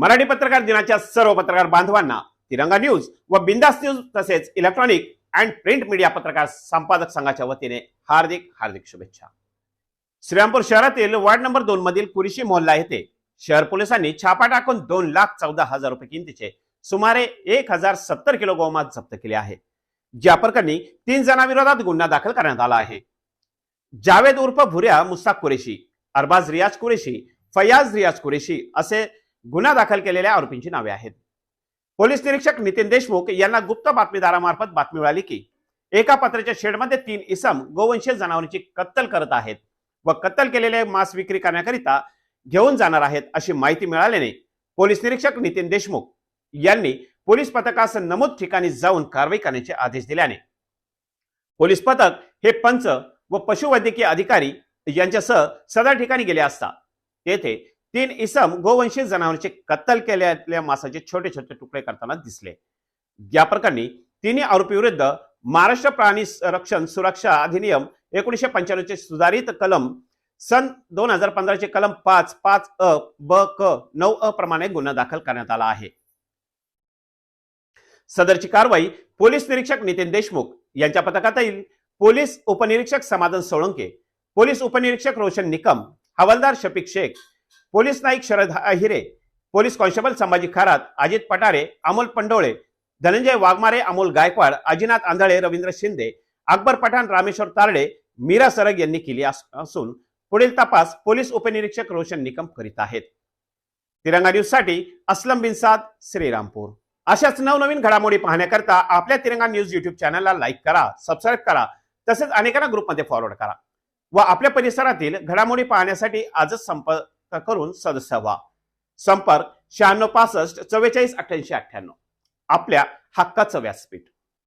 मराठी पत्रकार दिनाच्या सर्व पत्रकार बांधवांना तिरंगा न्यूज व बिंदास न्यूज तसेच इलेक्ट्रॉनिक अँड प्रिंट मीडिया पत्रकार संपादक संघाच्या वतीने हार्दिक हार्दिक शुभेच्छा. श्रीरामपूर शहरातील वार्ड नंबर दोन मधील कुरिशी मोहल्ला येथे शहर पोलिसांनी छापा टाकून दोन लाख चौदा हजार रुपये किमतीचे सुमारे एक हजार सत्तर किलो गोमांस जप्त केले आहे ज्या प्रकरणी तीन जणांविरोधात गुन्हा दाखल करण्यात आला आहे. जावेद उर्फ भुऱ्या मुस्ताक कुरेशी अरबाज रियाज कुरेशी फयाज रियाज कुरेशी असे गुन्हा दाखल केलेल्या आरोपींची नावे आहेत. पोलीस निरीक्षक नितीन देशमुख यांना गुप्त बातमीदारामार्फत बातमी मिळाली की एका पत्र्याच्या शेडमध्ये तीन इसम गोवंशीय जनावरांची कत्तल करत आहेत व कत्तल केलेले मांस विक्री करण्याकरिता घेऊन जाणार आहेत अशी माहिती मिळाल्याने पोलीस निरीक्षक नितीन देशमुख यांनी पोलीस पथकास नमूद ठिकाणी जाऊन कारवाई करण्याचे आदेश दिल्याने. पोलीस पथक हे पंच व पशुवैद्यकीय अधिकारी यांच्यासह सदर ठिकाणी गेले असता तेथे तीन इसम गोवंशी जनावरांचे कत्तल केलेल्या मासाचे छोटे छोटे तुकडे करताना दिसले. या प्रकरणी तिन्ही आरोपीविरुद्ध महाराष्ट्र प्राणी रक्षण सुरक्षा अधिनियम एकोणीसशे पंच्याण्णवचे सुधारित कलम सन दोन हजार पंधराचे कलम पाच पाच अ ब क नऊ अ प्रमाणे गुन्हा दाखल करण्यात आला आहे. सदरची कारवाई पोलीस निरीक्षक नितीन देशमुख यांच्या पथकात येईल. पोलीस उपनिरीक्षक समाधान सोळंके पोलीस उपनिरीक्षक रोशन निकम हवालदार Shafiq Shaikh police Naik Sharad Hire police constable Sambhaji Kharat Ajit Patare Amol Pandole Dhananjay Waghmare Amol Gaikwad Ajinath Andhale Ravindra Shinde Akbar Pathan Rameshwar Tarde Meera Sarag यांनी केली असून पुढील तपास पोलीस उपनिरीक्षक रोशन निकम करीत आहेत. तिरंगा न्यूजसाठी असलम बिनसाद श्रीरामपूर. अशाच नवनवीन घडामोडी पाहण्याकरता आपल्या तिरंगा न्यूज युट्यूब चॅनलला लाईक करा सबस्क्राईब करा तसेच अनेकांना ग्रुपमध्ये फॉरवर्ड करा. व आपल्या परिसरातील घडामोडी पाहण्यासाठी आजच संपर्क करून सदस्य व्हा. संपर्क शहाण्णव पासष्ट चव्वेचाळीस अठ्ठ्याऐंशी अठ्ठ्याण्णव. आपल्या हक्काचं व्यासपीठ.